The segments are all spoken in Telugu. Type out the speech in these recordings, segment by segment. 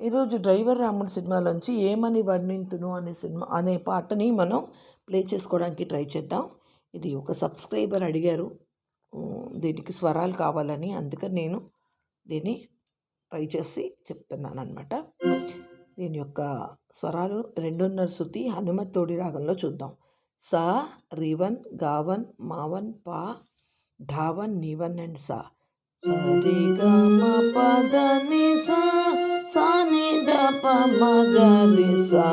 ఈరోజు డ్రైవర్ రాముడు సినిమాలోంచి ఏమని వర్ణింతును అనే సినిమా అనే పాటని మనం ప్లే చేసుకోవడానికి ట్రై చేద్దాం. ఇది ఒక సబ్స్క్రైబర్ అడిగారు. దీనికి స్వరాలు కావాలని అందుకని నేను దీన్ని ట్రై చేసి చెప్తున్నాను అనమాట దీని యొక్క స్వరాలు రెండున్నర శృతి హనుమతోడి రాగంలో చూద్దాం. సా రివన్ గావన్ మావన్ పా ధావన్ నివన్ అండ్ సా. మ పద ని సా సా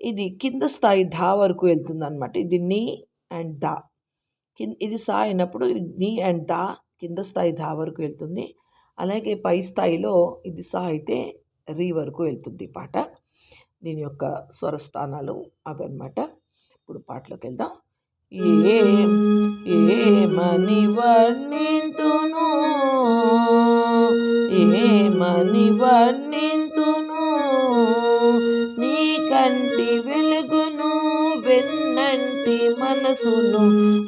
ఇది కింద స్థాయి ధా వరకు వెళ్తుంది అనమాట ఇది నీ అండ్ దా. ఇది సా అయినప్పుడు ఇది నీ అండ్ దా కింద స్థాయి ధా వరకు వెళ్తుంది. అలాగే పై స్థాయిలో ఇది సా అయితే రీ వరకు వెళ్తుంది పాట. దీని యొక్క స్వరస్థానాలు అవి అనమాట ఇప్పుడు పాటలోకి వెళ్దాం. ఏం ఏమని వర్ణింతును? ప్రేమని వర్ణింతును? నీ కంటి వెలుగును వెన్నంటి మనసును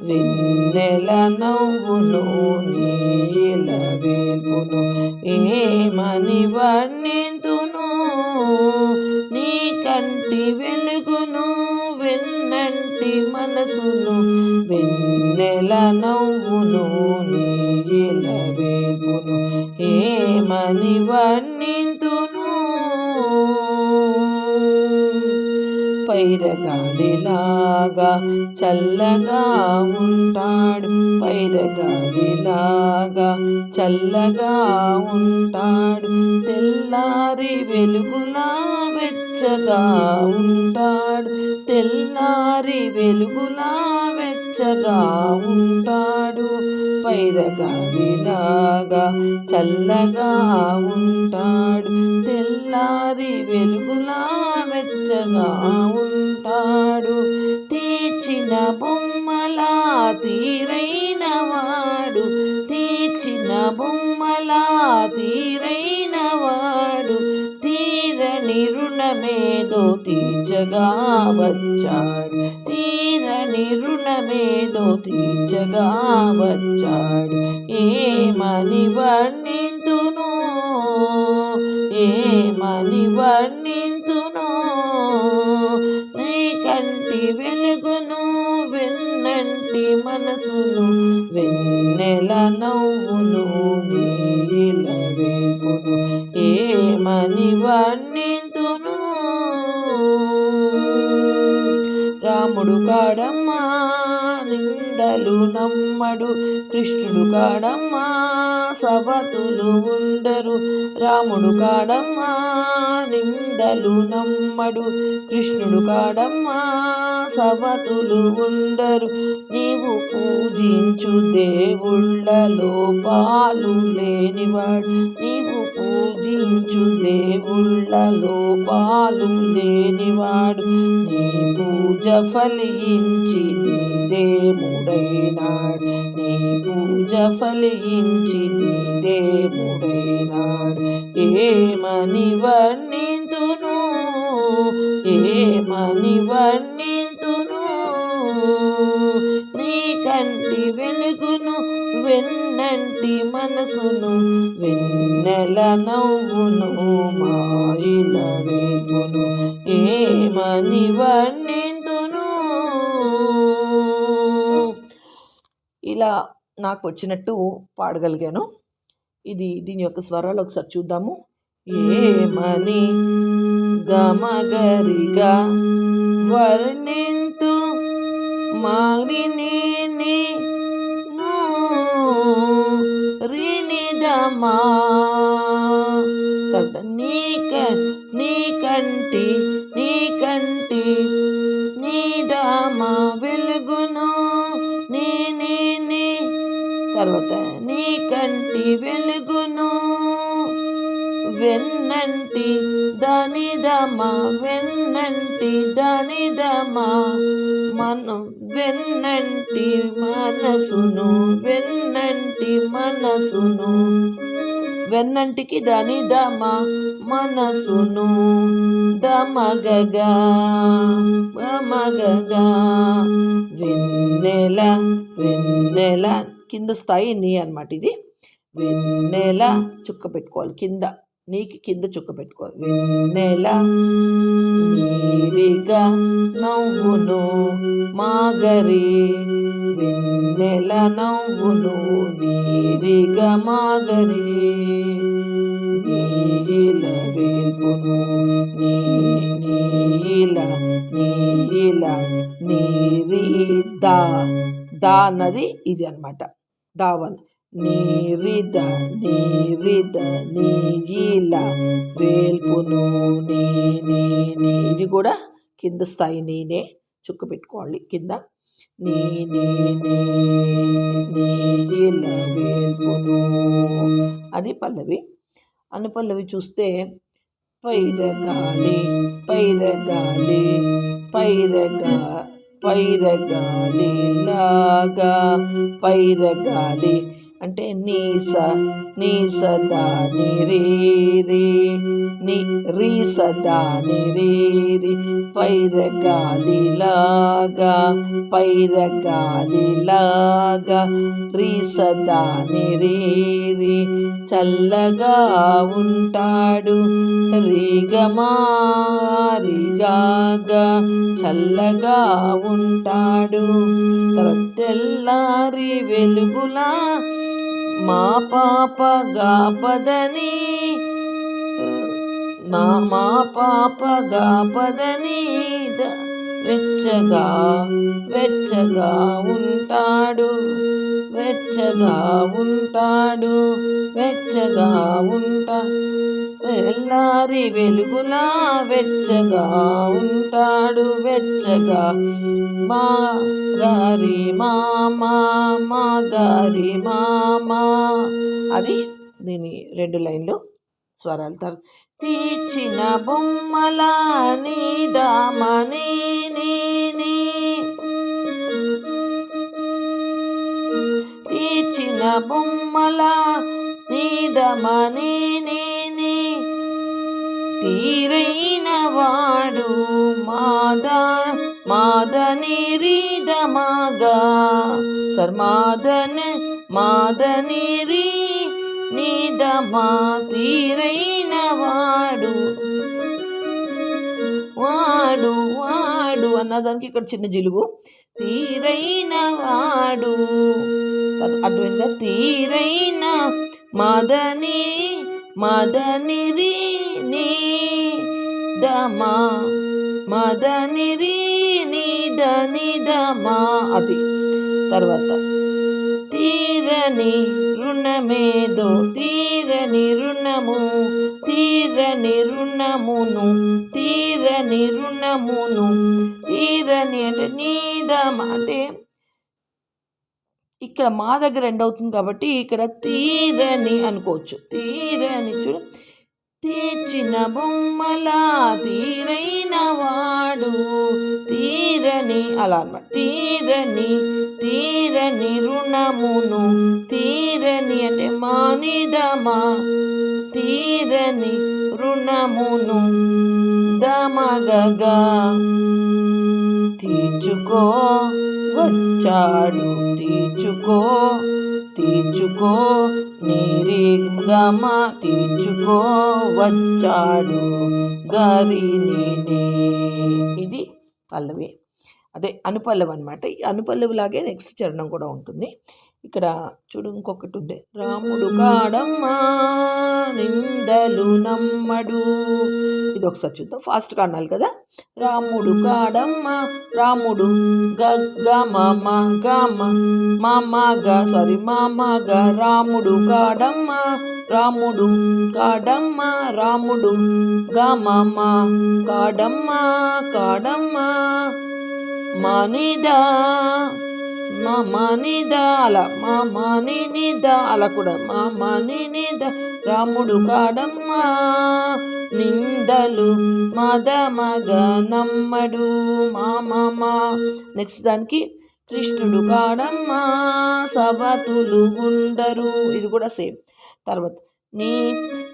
వెన్నెల నవ్వును నీల వేపును ఏమని వర్ణింతును? నీ కంటి వెలుగును వెన్నంటి మనసును వెన్నెల నవ్వును నీ ఏమని వర్ణింతును? పైరగాలిలాగా చల్లగా ఉంటాడు. పైరగాలిలాగా చల్లగా ఉంటాడు. తెల్లారి వెలుగులా వెచ్చగా ఉంటాడు. తెల్లారి వెలుగులా వెచ్చగా ఉంటాడు పైరగాలిలాగా చల్లగా ఉంటాడు. తెల్లారి వెలుగులా వెచ్చగా ఉంటాడు. తీర్చిన బొమ్మలా తీరైన వాడు. తీర్చిన బొమ్మలా తీరైన వాడు. తీరని రుణమేదో తీర్చగా వచ్చాడు. తీరని రుణమేదో తీర్చగా వచ్చాడు. ఏమని వర్ణింతును? ఏమని వర్ణింతును? నీ కంటి వెలుగును వెన్నంటి మనసును వెన్నెల నవ్వును నీల రాముడు నిందలు నమ్మడు కృష్ణుడు కాడమ్మా సబతులు ఉండరు. రాముడు కాడమ్మా నిందలు నమ్మడు కృష్ణుడు కాడమ్మా సబతులు ఉండరు. నీవు పూజించు దేవుళ్ళలో పాలు లేనివాడు నీవు పూజించు దేవుళ్ళలో పాలు లేనివాడు. నీ పూజ ఫలించి దేవుడైనాడు నీ పూజ ఫలించి నీదేముడైనాడు ఏమని వర్ణింతును? ఏమని వర్ణింతును? నీ కంటి వెలుగును వెన్నంటి మనసును వెన్నెల నవ్వును మారిన వేపును. ఏమని వర్ణింతును? ఇలా నాకు వచ్చినట్టు పాడగలిగాను. ఇది దీని యొక్క స్వరాలు ఒకసారి చూద్దాము. ఏమని గమగరిగా వర్ణింతు మారిని రినిదమా నీక నీ కంటి నీ కంటి నీదమా కంటి వెలుగును. వెన్నంటి దనిదమా వెన్నంటి దనిదమా మన వెన్నంటి మనసును వెన్నంటి మనసును. వెన్నంటికి దాని దమ మనసును. దమగగా మగగా వెన్నెల వెన్నెల. కింద స్థాయి నీ అనమాట ఇది. వెన్నెల చుక్క పెట్టుకోవాలి. కింద నీకి కింద చుక్క పెట్టుకోవాలి. వెన్నెల నీరిగా నవ్వును మాగరి. వెన్నెల నవ్వును నీరిగా మాగరి. నీల వేల్పును నీ నీల నీల నీరి దా దా అన్నది ఇది అనమాట దావన్ నీరిద నీరిద నీగిల వేల్పును నీ నీ నీ ఇది కూడా కింద స్థాయి నేనే చుక్క పెట్టుకోవాలి. కింద నీ నీ నీ వేల్పును. అది పల్లవి. అనుపల్లవి చూస్తే పైరగాలి పైరగాలి పైరగా పైరగాలి లాగా పైరగాలి అంటే నీస నీ సదా నిరీరి ని రీ సదా నిరీరి పైరగాలిలాగా పైరగాలిలాగా రీ సదా నిరీరి చల్లగా ఉంటాడు రీగమా రిగాగా చల్లగా ఉంటాడు. తెల్లారి వెలుగులా మా పాప గాపదని మా మా పాప గాపదని వెచ్చగా వెచ్చగా ఉంటాడు వెచ్చగా ఉంటాడు వెచ్చగా ఉంటా తెల్లారి వెలుగులా వెచ్చగా ఉంటాడు వెచ్చగా. మా గారి మామా మా గారి మామా. అది దీని రెండు లైన్లు స్వరాలు తీర్చిన బొమ్మలా బొమ్మల నీదామని తీర్చిన బొమ్మల నీదమని తీరైన వాడు మాద మాదని రీదమాగా సర్మాదన మాదని రీ తీరైన వాడు. వాడు వాడు అన్నదానికి ఇక్కడ చిన్న జిలుగు. తీరైన వాడు. అటువంటి తీరైన మాదని మదనిరి దమా మదనిరి దని దమా. అది తర్వాత. తీరని రుణమేదో తీరని రుణము తీరని రుణమును తీరని రుణమును తీరని అంటే నీదమా అంటే ఇక్కడ మా దగ్గర ఎండ్ అవుతుంది కాబట్టి ఇక్కడ తీరని అనుకోవచ్చు. తీరని చూడు. తీర్చిన బొమ్మలా తీరైన వాడు. తీరని అలా అనమాట తీరని తీరని రుణమును. తీరని అంటే మానిదమా? తీరని రుణమును దమగగా. తీర్చుకో. వచ్చాడు తీర్చుకో తీర్చుకో నీరిగమ తీర్చుకో వచ్చాడు గరిని ఇది పల్లవి. అదే అనుపల్లవి అనమాట ఈ అనుపల్లవిలాగే నెక్స్ట్ చరణం కూడా ఉంటుంది. ఇక్కడ చూడు ఇంకొకటి ఉంది రాముడు కాడమ్మా నిందలు నమ్మడు. ఇది ఒకసారి చూద్దాం ఫాస్ట్గా అనాలి కదా. రాముడు కాడమ్మ రాముడు గమ గమ మామ గ సారీ మామ గ రాముడు కాడమ్మ రాముడు కాడమ్మ రాముడు గమ కాడమ్మ కాడమ్మ మనిదా. మా మనిద అలా మా మని అలా కూడా మా మని నిద రాముడు కాడమ్మా నిందలు మద మగ నమ్మడు మా మామ నెక్స్ట్ దానికి కృష్ణుడు కాడమ్మా సబతులు ఉండరు ఇది కూడా సేమ్ తర్వాత నీ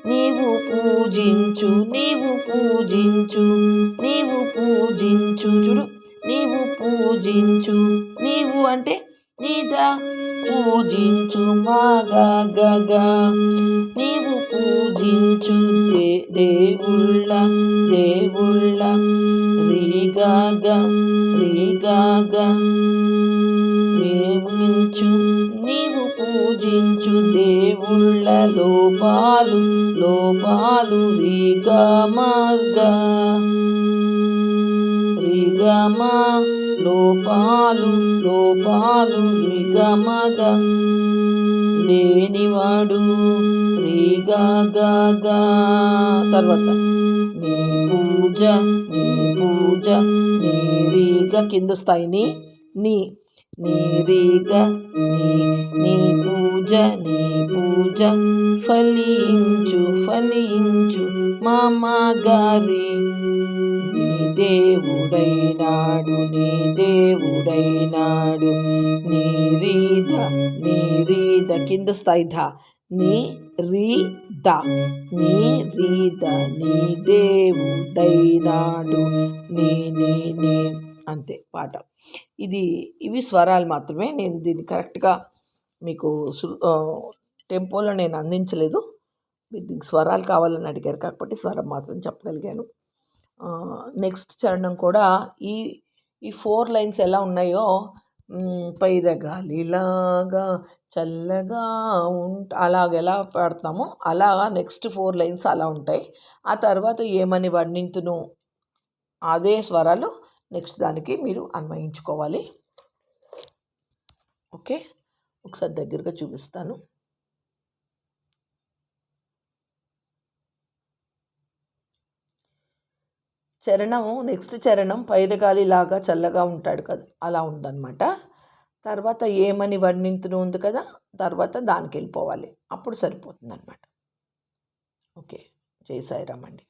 నీవు పూజించు నీవు పూజించు నీవు పూజించు చూడు నీవు పూజించు నీవు అంటే నిద పూజించు మగగగా నీవు పూజించు దే దేవుళ్ళ దేవుళ్ళ రీగాగ రీగాగ పూజించు నీవు పూజించు దేవుళ్ళ లోపాలు లోపాలు రిగమగ రీగమా లోపాలు లోపాలు నిగమగ లేనివాడు రీగా తర్వాత నీ పూజ నీ పూజ నీ రీగ కింద స్థాయిని నీ నీరీగ నీ నీ పూజ నీ పూజ ఫలించు ఫలించు మామ గారి నీ దేవుడైనాడు. నీ దేవుడైనాడు నీరీద నీరీద కింద స్థాయి ధ. నీ రీ ద నీ రీద నీ దేవుడైనాడు. నీ నీ నీ. అంతే పాట. ఇది ఇవి స్వరాలు మాత్రమే. నేను దీన్ని కరెక్ట్గా మీకు టెంపోలో నేను అందించలేదు. మీరు దీనికి స్వరాలు కావాలని అడిగారు. కాకపోతే స్వరం మాత్రం చెప్పగలిగాను. నెక్స్ట్ చరణం కూడా ఈ ఈ ఫోర్ లైన్స్ ఎలా ఉన్నాయో పైరగాలిలాగా చల్లగా ఉంట అలాగ ఎలా పాడతామో అలాగా నెక్స్ట్ ఫోర్ లైన్స్ అలా ఉంటాయి. ఆ తర్వాత ఏమని వర్ణింతును అదే స్వరాలు నెక్స్ట్ దానికి మీరు అన్వయించుకోవాలి. ఓకే? ఒకసారి దగ్గరగా చూపిస్తాను. చరణము నెక్స్ట్ చరణం పైరగాలిలాగా చల్లగా ఉంటాడు కదా అలా ఉందన్నమాట. తర్వాత ఏమని వర్ణింతును ఉంది కదా తర్వాత దానికి వెళ్ళిపోవాలి అప్పుడు సరిపోతుంది అనమాట ఓకే జై సాయిరామ్ అండి.